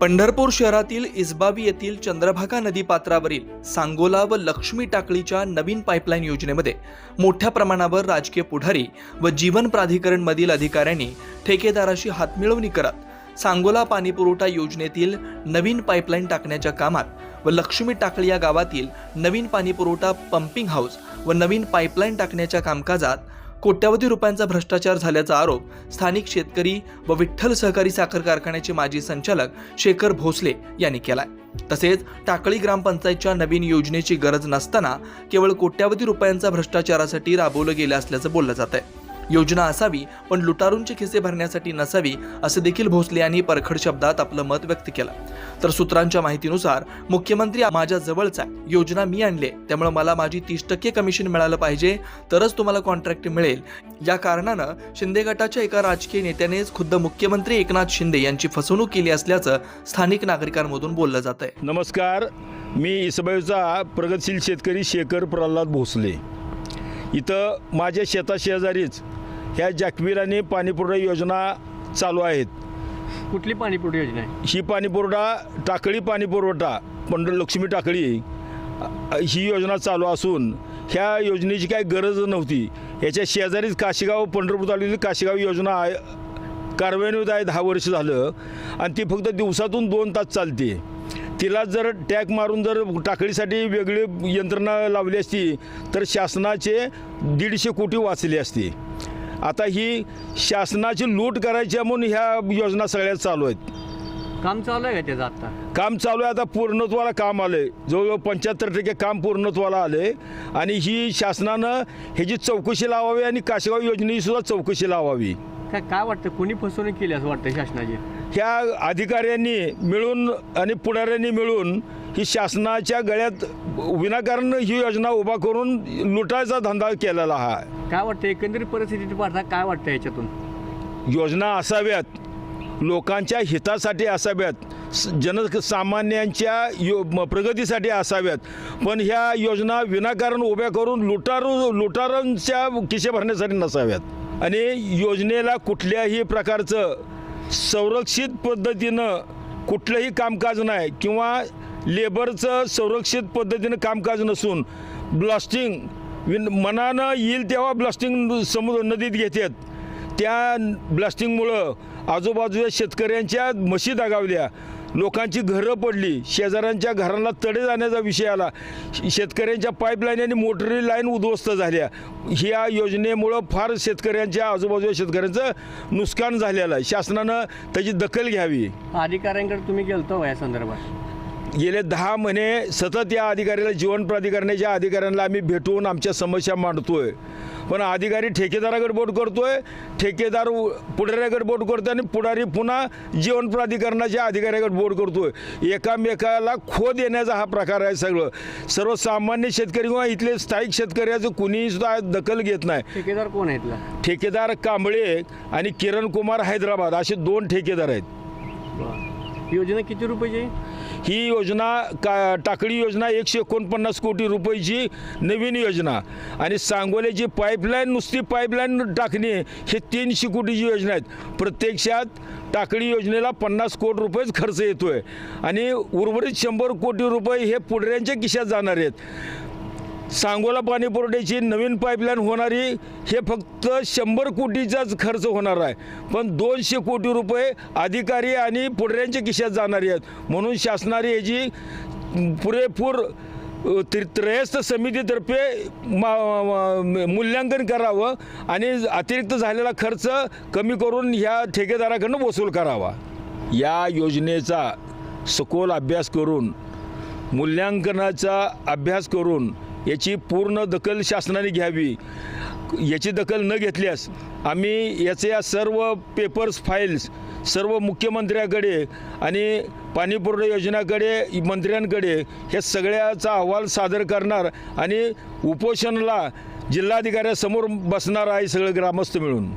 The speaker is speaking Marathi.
पंढरपूर शहरातील इसबावी येथील चंद्रभागा नदी पात्रावरील सांगोला व लक्ष्मी टाकळीच्या नवीन पाईपलाईन योजनेमध्ये मोठ्या प्रमाणावर राजकीय पुढारी व जीवन प्राधिकरणमधील अधिकाऱ्यांनी ठेकेदाराशी हातमिळवणी करत सांगोला पाणीपुरवठा योजनेतील नवीन पाईपलाईन टाकण्याच्या कामात व लक्ष्मी टाकळी या गावातील नवीन पाणीपुरवठा पंपिंग हाऊस व नवीन पाईपलाईन टाकण्याच्या कामकाजात कोट्यवधी रुपयांचा भ्रष्टाचार झाल्याचा आरोप स्थानिक शेतकरी व विठ्ठल सहकारी साखर कारखान्याचे माजी संचालक शेखर भोसले यांनी केलाय. तसेच टाकळी ग्रामपंचायतच्या नवीन योजनेची गरज नसताना केवळ कोट्यवधी रुपयांचा भ्रष्टाचारासाठी राबवलं गेलं असल्याचं बोललं जात आहे योजना असावी पण लुटारूंचे खिसे भरण्यासाठी नसावी असं देखील भोसले यांनी परखड शब्दात आपलं मत व्यक्त केलं. तर सूत्रांच्या माहितीनुसार मुख्यमंत्री माझ्या जवळचा आहे. योजना मी आणली त्यामुळे मला माझी तीस टक्के कमिशन मिळालं पाहिजे तरच तुम्हाला कॉन्ट्रॅक्ट मिळेल. या कारणानं शिंदे गटाच्या एका राजकीय नेत्यानेच खुद्द मुख्यमंत्री एकनाथ शिंदे यांची फसवणूक केली असल्याचं स्थानिक नागरिकांमधून बोललं जात आहे. नमस्कार मी इसबाईचा प्रगतशील शेतकरी शेखर प्रल्हाद भोसले. इथं माझ्या शेताशेजारीच ह्या जाकवीर पाणीपुरवठा योजना चालू आहेत. कुठली पाणीपुरवठा योजना आहे? ही पाणीपुरवठा टाकळी पाणीपुरवठा पंढर लक्ष्मी टाकळी अ, ही योजना चालू असून ह्या योजनेची काही गरज नव्हती. याच्या शेजारीच काशीगाव पंढरपूर तालुक्यातील काशीगाव योजना आहे. कार्यान्वित आहे दहा वर्ष झालं. आणि ती फक्त दिवसातून दोन तास चालते. तिला जर टॅग मारून जर टाकळीसाठी वेगळी यंत्रणा लावली असती तर शासनाचे दीडशे कोटी वाचले असते. आता ही शासनाची लूट करायची म्हणून ह्या योजना सगळ्या चालू आहेत. काम चालू आहे का त्याचं आता? काम चालू आहे आता पूर्णत्वाला काम आलं आहे जवळजवळ पंच्याहत्तर टक्के काम पूर्णत्वाला आलं आणि ही शासनानं ह्याची चौकशी लावावी आणि काशेगाव योजनेची सुद्धा चौकशी लावावी. काय काय वाटतं? कोणी फसवणूक केली असं वाटतं शासनाची? ह्या अधिकाऱ्यांनी मिळून आणि पुढाऱ्यांनी मिळून ही शासनाच्या गळ्यात विनाकारण ही योजना उभा करून लुटायचा धंदा केलेला हा आहे. काय वाटतं एकंदरीत परिस्थिती पाहता काय वाटतं याच्यातून? योजना असाव्यात लोकांच्या हितासाठी असाव्यात स- जनसामान्यांच्या यो म- प्रगतीसाठी असाव्यात. पण ह्या योजना विनाकारण उभ्या करून लुटारू लुटारांच्या खिशे भरण्यासाठी नसाव्यात. आणि योजनेला कुठल्याही प्रकारचं संरक्षित पद्धतीनं कुठलंही कामकाज नाही किंवा लेबरचं संरक्षित पद्धतीनं कामकाज नसून ब्लास्टिंग विन मनानं येईल तेव्हा ब्लास्टिंग समुद्र नदीत घेतात. त्या ब्लास्टिंगमुळं आजूबाजूच्या शेतकऱ्यांच्या म्हशी दगावल्या. लोकांची घरं पडली. शेजाऱ्यांच्या घरांना तडे जाण्याचा विषय आला. शेतकऱ्यांच्या पाईपलाईन आणि मोटरी लाईन उद्ध्वस्त झाल्या. ह्या योजनेमुळं फार शेतकऱ्यांच्या आजूबाजूच्या शेतकऱ्यांचं नुकसान झालेलं आहे. शासनानं त्याची दखल घ्यावी. अधिकाऱ्यांकडे तुम्ही गेलतो या संदर्भात? गेले दहा महिने सतत या अधिकाऱ्याला जीवन प्राधिकरणाच्या अधिकाऱ्यांना आम्ही भेटून आमच्या समस्या मांडतोय. पण अधिकारी ठेकेदाराकडे बोट करतोय ठेकेदार पुढाऱ्याकडे बोट करतोय आणि पुढारी पुन्हा जीवन प्राधिकरणाच्या अधिकाऱ्याकडे बोट करतोय. एकामेकाला खो देण्याचा हा प्रकार आहे सगळं. सर्वसामान्य शेतकरी किंवा इथले स्थायिक शेतकऱ्याचं कुणीही सुद्धा दखल घेत नाही. ठेकेदार कोण आहे इथला? ठेकेदार कांबळे आणि किरण कुमार हैदराबाद असे दोन ठेकेदार आहेत. योजना किती रुपयाची? ही योजना का टाकळी योजना एकशे एकोणपन्नास कोटी रुपयाची नवीन योजना. आणि सांगोल्याची पाईपलाईन नुसती पाईपलाईन टाकणे हे तीनशे कोटीची योजना आहेत. प्रत्यक्षात टाकळी योजनेला पन्नास कोटी रुपयेच खर्च येतो आहे आणि उर्वरित शंभर कोटी रुपये हे पुढऱ्यांच्या खिशात जाणार आहेत. सांगोला पाणी पुरवठ्याची नवीन पाईपलाईन होणारी हे फक्त शंभर कोटीचाच खर्च होणार आहे. पण दोनशे कोटी रुपये अधिकारी आणि पुढऱ्यांच्या खिशात जाणारी आहेत. म्हणून शासनाने याची पुरेपूर त्रि- त्रयस्थ समितीतर्फे मा मूल्यांकन करावं आणि अतिरिक्त झालेला खर्च कमी करून ह्या ठेकेदाराकडनं वसूल करावा. या योजनेचा सखोल अभ्यास करून मूल्यांकनाचा अभ्यास करून याची पूर्ण दखल शासनाने घ्यावी. याची दखल न घेतल्यास आम्ही याचे या सर्व पेपर्स फाईल्स सर्व मुख्यमंत्र्याकडे आणि पाणीपुरवठा योजनाकडे मंत्र्यांकडे हे सगळ्याचा अहवाल सादर करणार आणि उपोषणाला जिल्हाधिकाऱ्यासमोर बसणार आहे सगळे ग्रामस्थ मिळून.